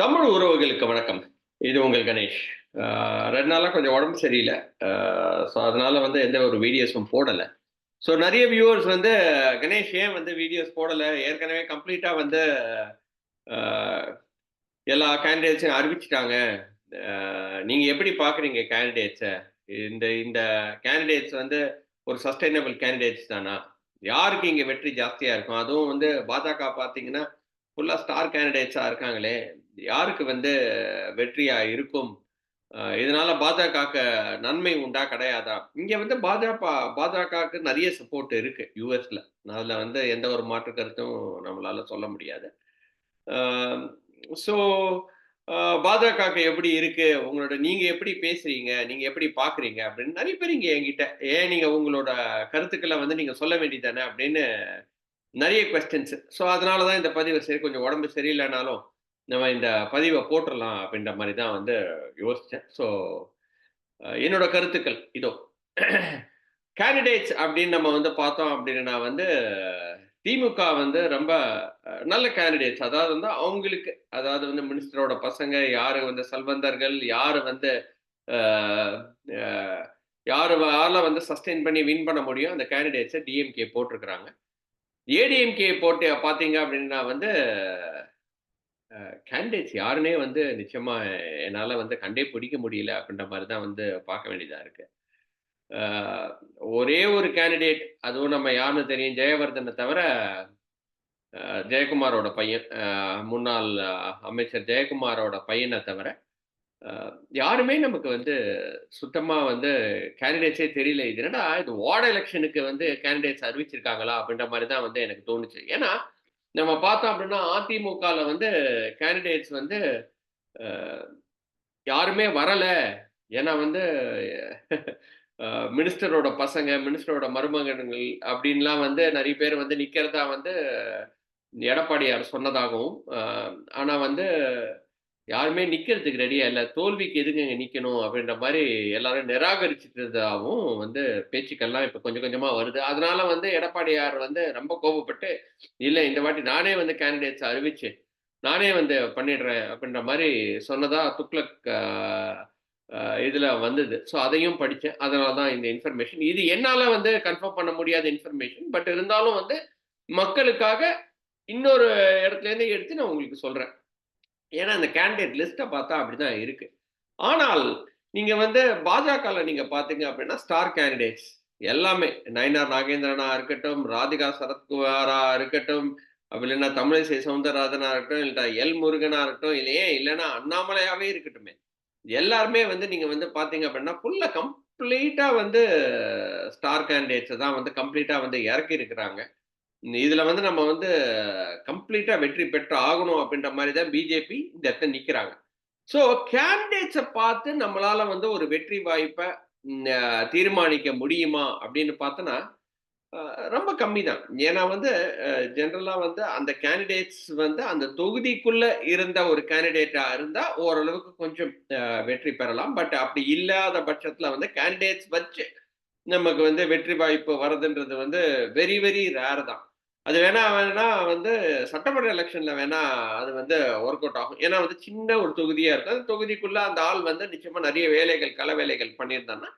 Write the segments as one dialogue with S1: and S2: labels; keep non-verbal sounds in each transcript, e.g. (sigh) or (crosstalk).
S1: தமிழ் உறவுகளுக்கு வணக்கம். இது உங்கள் கணேஷ். ரெண்டு நாளாக கொஞ்சம் உடம்பு சரியில்லை. ஸோ அதனால வந்து எந்த ஒரு வீடியோஸும் போடலை. ஸோ நிறைய வியூவர்ஸ் வந்து கணேஷ் ஏன் வந்து வீடியோஸ் போடலை? ஏற்கனவே கம்ப்ளீட்டாக வந்து எல்லா கேண்டிடேட்ஸையும் அறிவிச்சிட்டாங்க. நீங்கள் எப்படி பார்க்குறீங்க கேண்டிடேட்ஸை இந்த இந்த கேண்டிடேட்ஸ் வந்து ஒரு சஸ்டைனபிள் கேண்டிடேட்ஸ் தானா? யாருக்கு இங்கே வெற்றி ஜாஸ்தியாக இருக்கும்? அதுவும் வந்து பாஜக பார்த்தீங்கன்னா ஃபுல்லாக ஸ்டார் கேண்டிடேட்ஸாக இருக்காங்களே. யாருக்கு வந்து வெற்றியா இருக்கும்? இதனால பாஜகவுக்கு நன்மை உண்டா? கிடையாதா? இங்க வந்து பாஜக பாஜகவுக்கு நிறைய சப்போர்ட் இருக்கு யூஎஸ்ல அதுல வந்து எந்த ஒரு மாற்று கருத்தும் நம்மளால சொல்ல முடியாது. ஸோ பாஜகவுக்கு எப்படி இருக்கு? உங்களோட நீங்க எப்படி பேசுறீங்க? நீங்க எப்படி பாக்குறீங்க? அப்படின்னு நிறைய பேர் இங்க என்கிட்ட ஏன் நீங்க உங்களோட கருத்துக்களை வந்து நீங்க சொல்ல வேண்டியதானே அப்படின்னு நிறைய கொஸ்டின்ஸ் ஸோ அதனால தான் இந்த பதிவு சரி கொஞ்சம் உடம்பு சரியில்லைனாலும் நம்ம இந்த பதிவை போட்டுடலாம் அப்படின்ற மாதிரி தான் வந்து யோசித்தேன் ஸோ என்னோட கருத்துக்கள் இதோ. கேண்டிடேட்ஸ் அப்படின்னு நம்ம வந்து பார்த்தோம் அப்படின்னா வந்து திமுக வந்து ரொம்ப நல்ல கேண்டிடேட்ஸ் அதாவது வந்து அவங்களுக்கு அதாவது வந்து மினிஸ்டரோட பசங்க யாரு வந்து செல்வந்தர்கள் யாரு வந்து யாரு வந்து சஸ்டெயின் பண்ணி வின் பண்ண முடியும் அந்த கேண்டிடேட்ஸை டிஎம்கே போட்டிருக்கிறாங்க. ஏடிஎம்கே போட்டு பார்த்தீங்க அப்படின்னா வந்து கேண்டிடேட்ஸ் யாருன்னே வந்து நிச்சயமா என்னால் வந்து கண்டே பிடிக்க முடியல அப்படின்ற மாதிரி தான் வந்து பார்க்க வேண்டியதாக இருக்கு. ஒரே ஒரு கேண்டிடேட் அதுவும் நம்ம யாருன்னு தெரியும் ஜெயவர்தனை தவிர ஜெயக்குமாரோட பையன். முன்னாள் அமைச்சர் ஜெயக்குமாரோட பையனை தவிர யாருமே நமக்கு வந்து சுத்தமாக வந்து கேண்டிடேட்ஸே தெரியல. இது என்னடா இது வார்டு எலெக்ஷனுக்கு வந்து கேண்டிடேட்ஸ் அறிவிச்சிருக்காங்களா அப்படின்ற மாதிரி தான் வந்து எனக்கு தோணுச்சு. ஏன்னா நம்ம பார்த்தோம் அப்படின்னா அதிமுகவில் வந்து கேண்டிடேட்ஸ் வந்து யாருமே வரலை. ஏன்னா வந்து மினிஸ்டரோட பசங்க மினிஸ்டரோட மருமகன்கள் அப்படின்லாம் வந்து நிறைய பேர் வந்து நிற்கிறதா வந்து எடப்பாடியார் சொன்னதாகவும் ஆனால் வந்து யாருமே நிற்கிறதுக்கு ரெடியா இல்லை. தோல்விக்கு எதுக்கு இங்கே நிற்கணும் அப்படின்ற மாதிரி எல்லாரும் நிராகரிச்சுட்டதாகவும் வந்து பேச்சுக்கள்லாம் இப்போ கொஞ்சம் கொஞ்சமாக வருது. அதனால வந்து எடப்பாடியார் வந்து ரொம்ப கோபப்பட்டு இல்லை இந்த வாட்டி நானே வந்து கேண்டிடேட்ஸ் அறிவிச்சு நானே வந்து பண்ணிடுறேன் அப்படின்ற மாதிரி சொன்னதா துக்ளக் இதில் வந்தது. ஸோ அதையும் படித்தேன் அதனால தான் இந்த இன்ஃபர்மேஷன் இது என்னால் வந்து கன்ஃபார்ம் பண்ண முடியாத இன்ஃபர்மேஷன் பட் இருந்தாலும் வந்து மக்களுக்காக இன்னொரு இடத்துலேருந்து எடுத்து நான் உங்களுக்கு சொல்கிறேன் ஏன்னா அந்த கேண்டிடேட் லிஸ்ட்டை பார்த்தா அப்படிதான் இருக்கு. ஆனால் நீங்க வந்து பாஜகவில் நீங்க பாத்தீங்க அப்படின்னா ஸ்டார் கேண்டிடேட்ஸ் எல்லாமே. நயனார் நாகேந்திரனா இருக்கட்டும் ராதிகா சரத்குமாரா இருக்கட்டும் அப்படி இல்லைன்னா தமிழிசை சவுந்தரராஜனா இருக்கட்டும் இல்லைன்னா எல் முருகனா இருக்கட்டும் இல்லையே இல்லைன்னா அண்ணாமலையாவே இருக்கட்டுமே. எல்லாருமே வந்து நீங்க வந்து பாத்தீங்க அப்படின்னா ஃபுல்லா கம்ப்ளீட்டா வந்து ஸ்டார் கேண்டிடேட்ஸை தான் வந்து கம்ப்ளீட்டா வந்து இறக்கி இருக்கிறாங்க இதுல வந்து நம்ம வந்து கம்ப்ளீட்டா வெற்றி பெற்று ஆகணும் அப்படின்ற மாதிரி தான் பிஜேபி இந்த இடத்துல நிக்கிறாங்க. ஸோ கேண்டிடேட்ஸை பார்த்து நம்மளால வந்து ஒரு வெற்றி வாய்ப்பை தீர்மானிக்க முடியுமா அப்படின்னு பார்த்தோன்னா ரொம்ப கம்மி தான் ஏன்னா வந்து ஜென்ரலா வந்து அந்த கேண்டிடேட்ஸ் வந்து அந்த தொகுதிக்குள்ள இருந்த ஒரு கேண்டிடேட்டா இருந்தா ஓரளவுக்கு கொஞ்சம் வெற்றி பெறலாம். பட் அப்படி இல்லாத பட்சத்துல வந்து கேண்டிடேட்ஸ் வச்சு நமக்கு வந்து வெற்றி வாய்ப்பு வரதுன்றது வந்து வெரி வெரி ரேர் தான். அது வேணா வேணா வந்து சட்டமன்ற எலெக்ஷன்ல வேணா அது வந்து ஒர்க் அவுட் ஆகும். ஏன்னா வந்து சின்ன ஒரு தொகுதியா இருக்கும். அந்த தொகுதிக்குள்ள அந்த ஆள் வந்து நிச்சயமா நிறைய வேலைகள் கள வேலைகள் பண்ணியிருந்தாங்கன்னா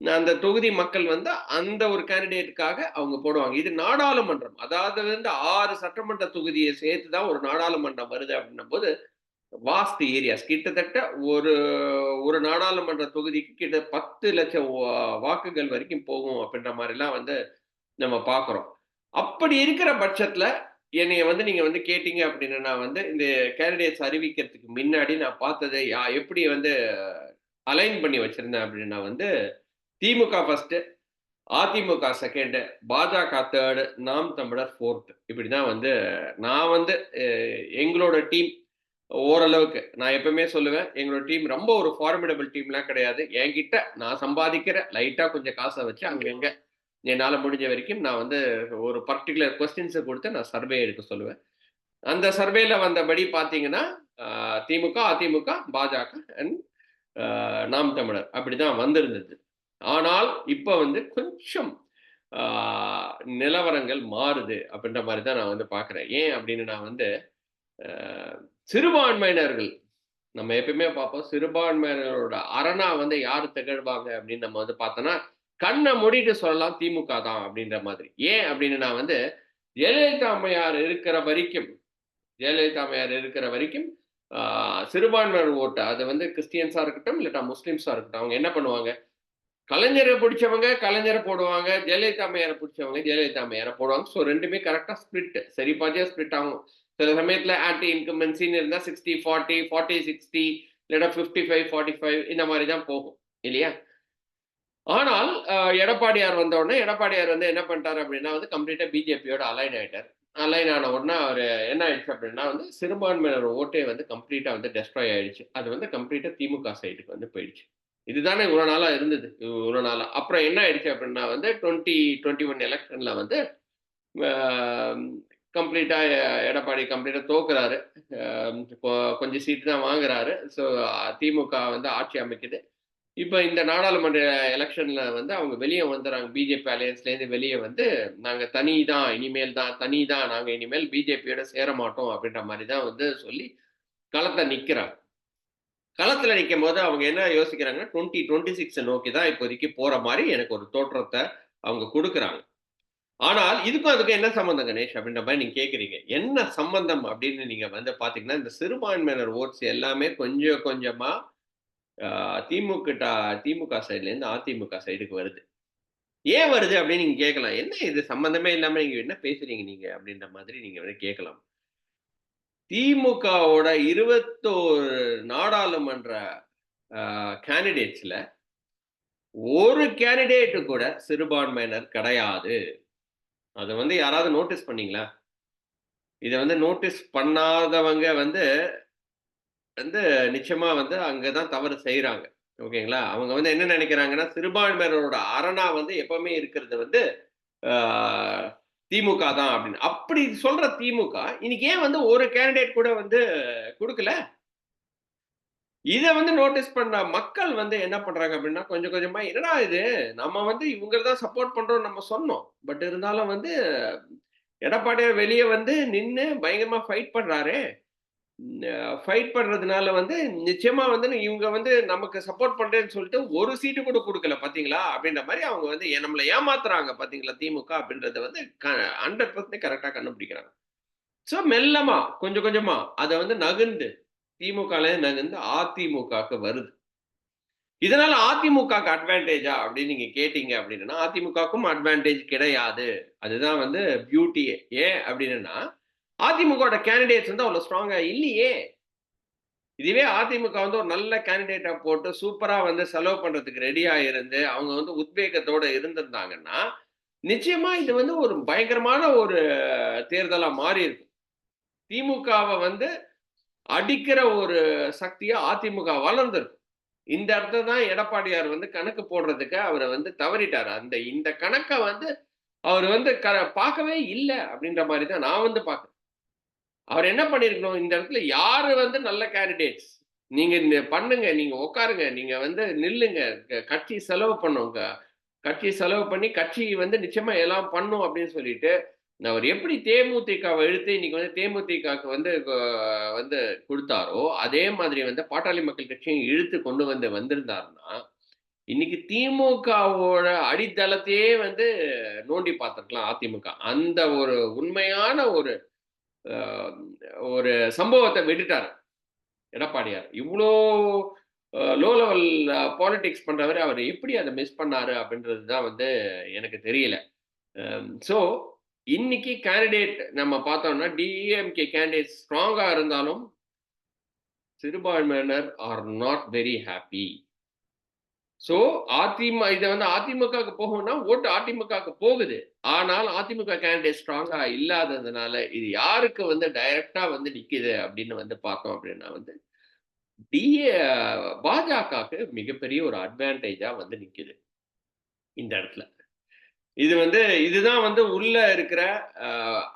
S1: அந்த தொகுதி மக்கள் வந்து அந்த ஒரு கேண்டிடேட்டுக்காக அவங்க போடுவாங்க. இது நாடாளுமன்றம். அதாவது வந்து ஆறு சட்டமன்ற தொகுதியை சேர்த்து தான் ஒரு நாடாளுமன்றம் வருது அப்படின்னும் போது வாஸ்ட் ஏரியாஸ் கிட்டத்தட்ட ஒரு ஒரு நாடாளுமன்ற தொகுதிக்கு கிட்ட பத்து லட்சம் வாக்குகள் வரைக்கும் போகும் அப்படின்ற மாதிரிலாம் வந்து நம்ம பார்க்குறோம். அப்படி இருக்கிற பட்சத்துல என்னைய வந்து நீங்க வந்து கேட்டீங்க அப்படின்னா வந்து இந்த கேண்டிடேட்ஸ் அறிவிக்கிறதுக்கு முன்னாடி நான் பார்த்ததை எப்படி வந்து அலைன் பண்ணி வச்சிருந்தேன் அப்படின்னா வந்து திமுக ஃபர்ஸ்ட் அதிமுக செகண்டு பாஜக தேர்டு நாம் தமிழர் ஃபோர்த் இப்படிதான் வந்து நான் வந்து எங்களோட டீம் ஓரளவுக்கு நான் எப்பவுமே சொல்லுவேன் எங்களோட டீம் ரொம்ப ஒரு ஃபார்மிடபிள் டீம்லாம் கிடையாது. என்கிட்ட நான் சம்பாதிக்கிற லைட்டா கொஞ்சம் காசை வச்சு அங்கங்க என்னால் முடிஞ்ச வரைக்கும் நான் வந்து ஒரு பர்டிகுலர் கொஸ்டின்ஸை கொடுத்து நான் சர்வே எடுக்க சொல்லுவேன். அந்த சர்வேல வந்தபடி பார்த்தீங்கன்னா திமுக அதிமுக பாஜக அண்ட் நாம் தமிழர் அப்படிதான் வந்திருந்தது. ஆனால் இப்போ வந்து கொஞ்சம் நிலவரங்கள் மாறுது அப்படின்ற மாதிரி தான் நான் வந்து பார்க்குறேன் ஏன் அப்படின்னு நான் வந்து சிறுபான்மையினர்கள் நம்ம எப்பயுமே பார்ப்போம் சிறுபான்மையினரோட அரணா வந்து யார் திகழ்வாங்க அப்படின்னு நம்ம வந்து பார்த்தோன்னா கண்ணை மூடிட்டு சொல்லலாம் திமுக தான் அப்படின்ற மாதிரி. ஏன் அப்படின்னு நான் வந்து ஜெயலலிதா அம்மையார் இருக்கிற வரைக்கும் ஜெயலலிதா அம்மையார் இருக்கிற வரைக்கும் சிறுபான்மையர் ஓட்டு அது வந்து கிறிஸ்டியன்ஸா இருக்கட்டும் இல்லட்டா முஸ்லிம்ஸா இருக்கட்டும் அவங்க என்ன பண்ணுவாங்க? கலைஞரை பிடிச்சவங்க கலைஞரை போடுவாங்க ஜெயலலிதா அம்மையாரை பிடிச்சவங்க ஜெயலலிதா அம்மையாரை போடுவாங்க. ஸோ ரெண்டுமே கரெக்டாக ஸ்பிளிட் சரி பாதியாக ஸ்பிளிட் ஆகும். சில சமயத்தில் ஆன்டி இன்கம்பன்சின்னு இருந்தால் சிக்ஸ்டி ஃபார்ட்டி ஃபார்ட்டி சிக்ஸ்டி இல்லைன்னா ஃபிஃப்டி ஃபைவ் ஃபார்ட்டி ஃபைவ் இந்த மாதிரி தான் போகும் இல்லையா? ஆனால் எடப்பாடியார் வந்த உடனே எடப்பாடியார் வந்து என்ன பண்ணிட்டாரு அப்படின்னா வந்து கம்ப்ளீட்டாக பிஜேபியோட அலைன் ஆயிட்டார். அலைன் ஆன உடனே அவர் என்ன ஆயிடுச்சு அப்படின்னா வந்து சிறுபான்மையினர் ஓட்டே வந்து கம்ப்ளீட்டாக வந்து டெஸ்ட்ராய் ஆயிடுச்சு. அது வந்து கம்ப்ளீட்டாக திமுக சைடுக்கு வந்து போயிடுச்சு. இதுதானே இவ்வளோ நாளாக இருந்தது. இவ்வளோ நாளாக அப்புறம் என்ன ஆயிடுச்சு அப்படின்னா வந்து டுவெண்ட்டி டுவெண்ட்டி ஒன் எலெக்ஷனில் வந்து கம்ப்ளீட்டாக எடப்பாடி கம்ப்ளீட்டாக தோக்குறாரு. கொஞ்சம் சீட்டு தான் வாங்குறாரு. ஸோ திமுக வந்து ஆட்சி அமைக்குது. இப்போ இந்த நாடாளுமன்ற எலெக்ஷன்ல வந்து அவங்க வெளியே வந்துடுறாங்க பிஜேபி அலையன்ஸ்லேருந்து வெளியே வந்து நாங்கள் தனி தான் இனிமேல் தான் தனி தான் நாங்கள் இனிமேல் பிஜேபியோட சேர மாட்டோம் அப்படின்ற மாதிரி தான் வந்து சொல்லி களத்தை நிற்கிறாங்க களத்தில் நிற்கும் போது அவங்க என்ன யோசிக்கிறாங்கன்னா டுவெண்ட்டி டுவெண்ட்டி சிக்ஸை நோக்கி தான் இப்போதைக்கு போகிற மாதிரி எனக்கு ஒரு தோற்றத்தை அவங்க கொடுக்குறாங்க. ஆனால் இதுக்கும் அதுக்கும் என்ன சம்மந்தம் கணேஷ் அப்படின்ற மாதிரி நீங்கள் கேட்குறீங்க என்ன சம்பந்தம் அப்படின்னு நீங்கள் வந்து பார்த்தீங்கன்னா இந்த சிறுபான்மையினர் ஓட்ஸ் எல்லாமே கொஞ்சம் கொஞ்சமாக திமுக டா- திமுக சைடுல இருந்து அதிமுக சைடுக்கு வருது. ஏன் வருது அப்படின்னு நீங்கள் கேட்கலாம். என்ன இது? சம்மந்தமே இல்லாமல் நீங்கள் என்ன பேசுறீங்க நீங்க? அப்படின்ற மாதிரி நீங்கள் வந்து கேட்கலாம். திமுகவோட இருபத்தோரு நாடாளுமன்ற கேண்டிடேட்ஸில் ஒரு கேண்டிடேட்டு கூட சிறுபான்மையினர் கிடையாது. அதை வந்து யாராவது நோட்டீஸ் பண்ணீங்களா? இதை வந்து நோட்டீஸ் பண்ணாதவங்க வந்து வந்து நிச்சயமா வந்து அங்கதான் தவறு செய்யறாங்க ஓகேங்களா? அவங்க வந்து என்ன நினைக்கிறாங்கன்னா சிறுபான்மையினரோட அரணா வந்து எப்பவுமே இருக்கிறது வந்து திமுக தான் அப்படின்னு. அப்படி சொல்ற திமுக இன்னைக்கு ஏன் வந்து ஒரு கேண்டிடேட் கூட வந்து கொடுக்கல? இதை வந்து நோட்டீஸ் பண்ண மக்கள் வந்து என்ன பண்றாங்க அப்படின்னா கொஞ்சம் கொஞ்சமா என்னடா இது? நம்ம வந்து இவங்க தான் சப்போர்ட் பண்றோம் நம்ம சொன்னோம். பட் இருந்தாலும் வந்து எடப்பாடியார் வெளியே வந்து நின்று பயங்கரமா ஃபைட் பண்றாரு. ஃபைட் பண்றதுனால வந்து நிச்சயமா வந்து இவங்க வந்து நமக்கு சப்போர்ட் பண்றேன்னு சொல்லிட்டு ஒரு சீட்டு கூட கொடுக்கல பாத்தீங்களா? அப்படின்ற மாதிரி அவங்க வந்து நம்மளை ஏமாத்துறாங்க பாத்தீங்களா திமுக அப்படின்றத வந்து ஹண்ட்ரட் பர்சன்ட் கரெக்டா கண்டுபிடிக்கிறாங்க. ஸோ மெல்லமா கொஞ்சம் கொஞ்சமா அதை வந்து நகுந்து திமுகல நகர்ந்து அதிமுகவுக்கு வருது. இதனால அதிமுகக்கு அட்வான்டேஜா அப்படின்னு நீங்க கேட்டீங்க அப்படின்னா அதிமுகவுக்கும் அட்வான்டேஜ் கிடையாது. அதுதான் வந்து பியூட்டியே ஏன் அப்படின்னா அதிமுகவோட கேண்டிடேட்ஸ் வந்து அவ்வளோ ஸ்ட்ராங்காக இல்லையே. இதுவே அதிமுக வந்து ஒரு நல்ல கேண்டிடேட்டா போட்டு சூப்பரா வந்து செலவு பண்றதுக்கு ரெடியா இருந்து அவங்க வந்து உத்வேகத்தோட இருந்திருந்தாங்கன்னா நிச்சயமா இது வந்து ஒரு பயங்கரமான ஒரு தேர்தலா மாறி இருக்கும் திமுகவை வந்து அடிக்கிற ஒரு சக்தியா அதிமுக வளர்ந்துருக்கும். இந்த இடத்துல தான் எடப்பாடியார் வந்து கணக்கு போடுறதுக்கு அவரை வந்து தவறிட்டார். அந்த இந்த கணக்கை வந்து அவர் வந்து க பார்க்கவே இல்லை அப்படின்ற மாதிரி தான் நான் வந்து பார்க்குறேன். அவர் என்ன பண்ணிருக்கணும்? இந்த இடத்துல யாரு வந்து நல்ல கேண்டிடேட்ஸ் நீங்க இந்த பண்ணுங்க நீங்க உட்காருங்க நீங்க வந்து நில்லுங்க கட்சி செலவு பண்ணுங்க. கட்சி செலவு பண்ணி கட்சி வந்து நிச்சயமா எல்லாம் பண்ணும் அப்படின்னு சொல்லிட்டு அவர் எப்படி தேமுதிகவை இழுத்து இன்னைக்கு வந்து தேமுதிகவுக்கு வந்து வந்து கொடுத்தாரோ அதே மாதிரி வந்து பாட்டாளி மக்கள் கட்சியும் இழுத்து கொண்டு வந்து வந்திருந்தாருன்னா இன்னைக்கு திமுகவோட அடித்தளத்தையே வந்து நோண்டி பார்த்துருக்கலாம் அதிமுக. அந்த ஒரு உண்மையான ஒரு ஒரு சம்பவத்தை விட்டுட்டார். எடப்பாடியார். இவ்வளோ லோ லெவல் பாலிடிக்ஸ் பண்ணுறவர் அவர் எப்படி அதை மிஸ் பண்ணாரு அப்படின்றது தான் வந்து எனக்கு தெரியல. ஸோ இன்னைக்கு கேண்டிடேட் நம்ம பார்த்தோம்னா டிஎம்கே கேண்டிடேட் ஸ்ட்ராங்காக இருந்தாலும் சிறுபான்மையினர் are not very happy so AIADMK இதை வந்து அதிமுகவுக்கு போகும்னா ஓட்டு அதிமுகவுக்கு போகுது. ஆனால் அதிமுக கேண்டிடேட் ஸ்ட்ராங்கா இல்லாததுனால இது யாருக்கு வந்து டைரக்டா வந்து நிக்குது அப்படின்னு வந்து பார்த்தோம் அப்படின்னா வந்து டிஏ பாஜகவுக்கு மிகப்பெரிய ஒரு அட்வான்டேஜா வந்து நிக்குது. இந்த இடத்துல. இது வந்து இதுதான் வந்து உள்ள இருக்கிற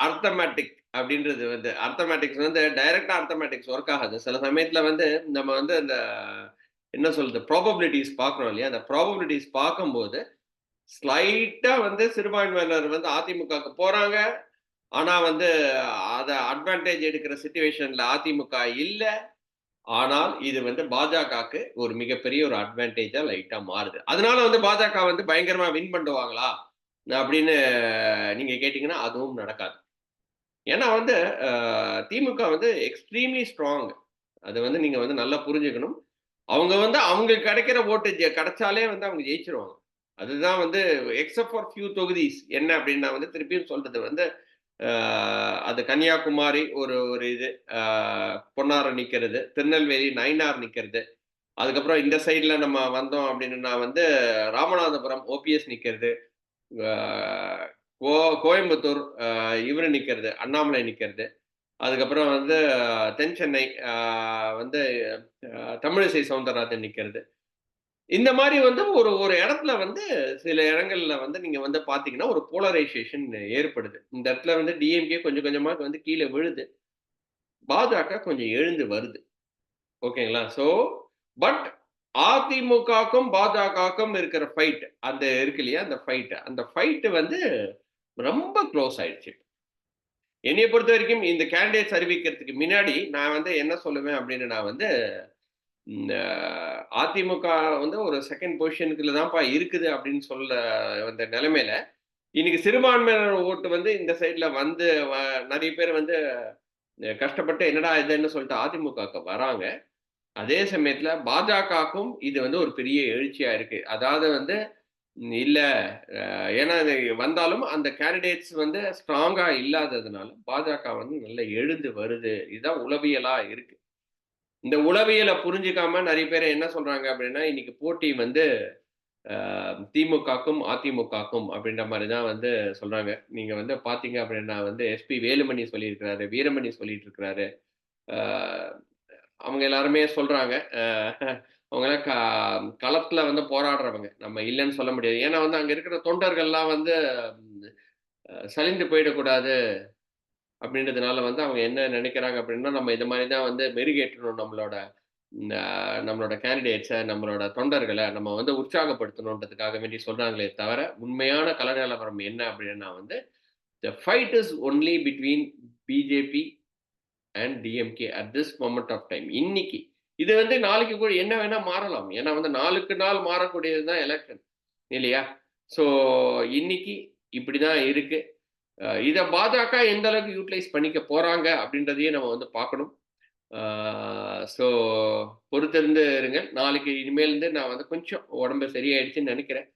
S1: அர்த்தமேட்டிக் அப்படின்றது வந்து அர்த்தமேட்டிக்ஸ் வந்து டைரக்டா அர்த்தமேட்டிக்ஸ் ஒர்க் ஆகாது. சில சமயத்துல வந்து நம்ம வந்து அந்த என்ன சொல்றது ப்ராபபிலிட்டிஸ் பார்க்குறோம் இல்லையா அந்த ப்ராபபிலிட்டிஸ் பார்க்கும்போது ஸ்லைட்டா வந்து சிறுபான்மையினர் வந்து அதிமுகவுக்கு போறாங்க ஆனா வந்து அதை அட்வான்டேஜ் எடுக்கிற சுச்சுவேஷனில் அதிமுக இல்லை ஆனால் இது வந்து பாஜகவுக்கு ஒரு மிகப்பெரிய ஒரு அட்வான்டேஜா லைட்டா மாறுது. அதனால வந்து பாஜக வந்து பயங்கரமா வின் பண்ணுவாங்களா? அப்படின்னு நீங்க கேட்டீங்கன்னா, அதுவும் நடக்காது. ஏன்னா வந்து திமுக வந்து எக்ஸ்ட்ரீம்லி ஸ்ட்ராங். அது வந்து நீங்க வந்து நல்லா புரிஞ்சுக்கணும். அவங்க வந்து அவங்களுக்கு கிடைக்கிற ஓட்டு ஜெ கிடைச்சாலே வந்து அவங்க ஜெயிச்சிருவாங்க. அதுதான் வந்து எக்ஸப்ட் ஃபார் ஃபியூ தொகுதிஸ் என்ன அப்படின்னு நான் வந்து திருப்பியும் சொல்றது வந்து, அது கன்னியாகுமரி ஒரு ஒரு இது, பொன்னாறு நிற்கிறது திருநெல்வேலி நயினார் நிற்கிறது அதுக்கப்புறம் இந்த சைடில் நம்ம வந்தோம் அப்படின்னா வந்து ராமநாதபுரம் ஓபிஎஸ் நிற்கிறது கோ கோயம்புத்தூர் இவர் நிற்கிறது அண்ணாமலை நிற்கிறது அதுக்கப்புறம் வந்து தென் சென்னை வந்து தமிழிசை சவுந்தரராஜன் நிற்கிறது இந்த மாதிரி வந்து ஒரு ஒரு இடத்துல வந்து சில இடங்கள்ல வந்து நீங்க வந்து பார்த்தீங்கன்னா, ஒரு போலரைசேஷன் ஏற்படுது. இந்த இடத்துல வந்து டிஎம்கே கொஞ்சம் கொஞ்சமா வந்து கீழே விழுது. பாஜக கொஞ்சம் எழுந்து வருது. ஓகேங்களா? ஸோ பட் அதிமுகக்கும், பாஜகக்கும் இருக்கிற ஃபைட் அந்த இருக்கு இல்லையா? அந்த ஃபைட். அந்த ஃபைட்டு வந்து ரொம்ப க்ளோஸ் ஆயிடுச்சு. என்னைய பொறுத்தவரைக்கும் இந்த கேண்டிடேட்ஸ் அறிவிக்கிறதுக்கு முன்னாடி நான் வந்து என்ன சொல்லுவேன் அப்படின்னு நான் வந்து அதிமுக வந்து ஒரு செகண்ட் பொசிஷனுக்குள்ள தான்ப்பா இருக்குது அப்படின்னு சொல்ல வந்த நிலைமையில, இன்னைக்கு சிறுபான்மையினர் ஓட்டு வந்து இந்த சைட்ல வந்து வ பேர் வந்து கஷ்டப்பட்டு என்னடா இதுன்னு சொல்லிட்டு அதிமுகவுக்கு வராங்க. அதே சமயத்துல பாஜகவுக்கும் இது வந்து ஒரு பெரிய எழுச்சியா இருக்கு. அதாவது வந்து இல்ல ஏன்னா வந்தாலும் அந்த கேண்டிடேட்ஸ் வந்து ஸ்ட்ராங்கா இல்லாததுனால, பாஜக வந்து நல்லா எழுந்து வருது. இதுதான் உளவியலா இருக்கு. இந்த உளவியலை புரிஞ்சுக்காம நிறைய பேர் என்ன சொல்றாங்க அப்படின்னா, இன்னைக்கு போட்டி வந்து திமுகக்கும், அதிமுகக்கும் அப்படின்ற மாதிரி தான் வந்து சொல்றாங்க. நீங்க வந்து பார்த்தீங்க அப்படின்னா வந்து எஸ்பி வேலுமணி சொல்லியிருக்கிறாரு, வீரமணி சொல்லிட்டு இருக்கிறாரு. அவங்க எல்லாருமே சொல்றாங்க. அவங்களாம் க களத்துல வந்து போராடுறவங்க. நம்ம இல்லைன்னு சொல்ல முடியாது. ஏன்னா வந்து அங்க இருக்கிற தொண்டர்கள்லாம் வந்து சலிந்து போயிடக்கூடாது அப்படின்றதுனால வந்து அவங்க என்ன நினைக்கிறாங்க அப்படின்னா, நம்ம இது மாதிரி தான் வந்து மெருகேற்றணும் நம்மளோட நம்மளோட கேண்டிடேட்ஸை நம்மளோட தொண்டர்களை நம்ம வந்து உற்சாகப்படுத்தணுன்றதுக்காக வேண்டி சொல்றாங்களே தவிர, உண்மையான கல நிலவரம் என்ன அப்படின்னா வந்து, the fight is only between BJP and DMK at this moment of time. இன்னைக்கு. இது வந்து நாளைக்கு கூட என்ன வேணா மாறலாம். ஏன்னா வந்து நாளுக்கு நாள் மாறக்கூடியது தான் எலெக்ஷன் இல்லையா? ஸோ இன்னைக்கு இப்படிதான் இருக்கு. இதை பாஜக எந்த அளவுக்கு யூட்டிலைஸ் பண்ணிக்க போறாங்க அப்படின்றதையும் நம்ம வந்து பார்க்கணும். ஸோ பொறுத்திருந்து இருங்கள். நாளைக்கு இனிமேலேருந்து நான் வந்து கொஞ்சம் உடம்பு சரியாயிடுச்சுன்னு நினைக்கிறேன்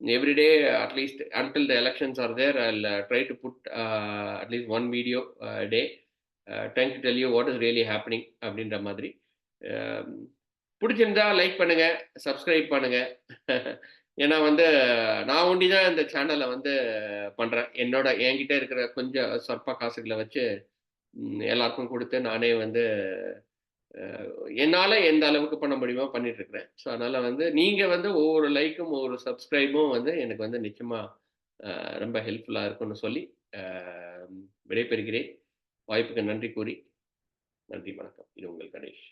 S1: everyday at least until the elections are there all try to put at least one video day. Uh to tell you what is really happening அப்படின்ற மாதிரி. பிடிச்சிருந்தா லைக் பண்ணுங்க, சப்ஸ்கிரைப் பண்ணுங்க. (laughs) ஏன்னா வந்து நான் ஒண்டி தான் இந்த சேனலை வந்து பண்றேன். என்னோட என்கிட்ட இருக்கிற கொஞ்சம் சொற்ப காசுகளை வச்சு எல்லாருக்கும் கொடுத்து நானே வந்து என்னால் என்னால எந்த அளவுக்கு பண்ண முடியுமோ பண்ணிட்டு இருக்கிறேன். ஸோ அதனால வந்து நீங்க வந்து ஒவ்வொரு லைக்கும், ஒவ்வொரு சப்ஸ்கிரைபும் வந்து எனக்கு வந்து நிச்சயமா ரொம்ப ஹெல்ப்ஃபுல்லா இருக்கும்னு சொல்லி விடைபெறுகிறேன். வாய்ப்புக்கு நன்றி கூறி, நன்றி வணக்கம். இது உங்கள் கணேஷ்.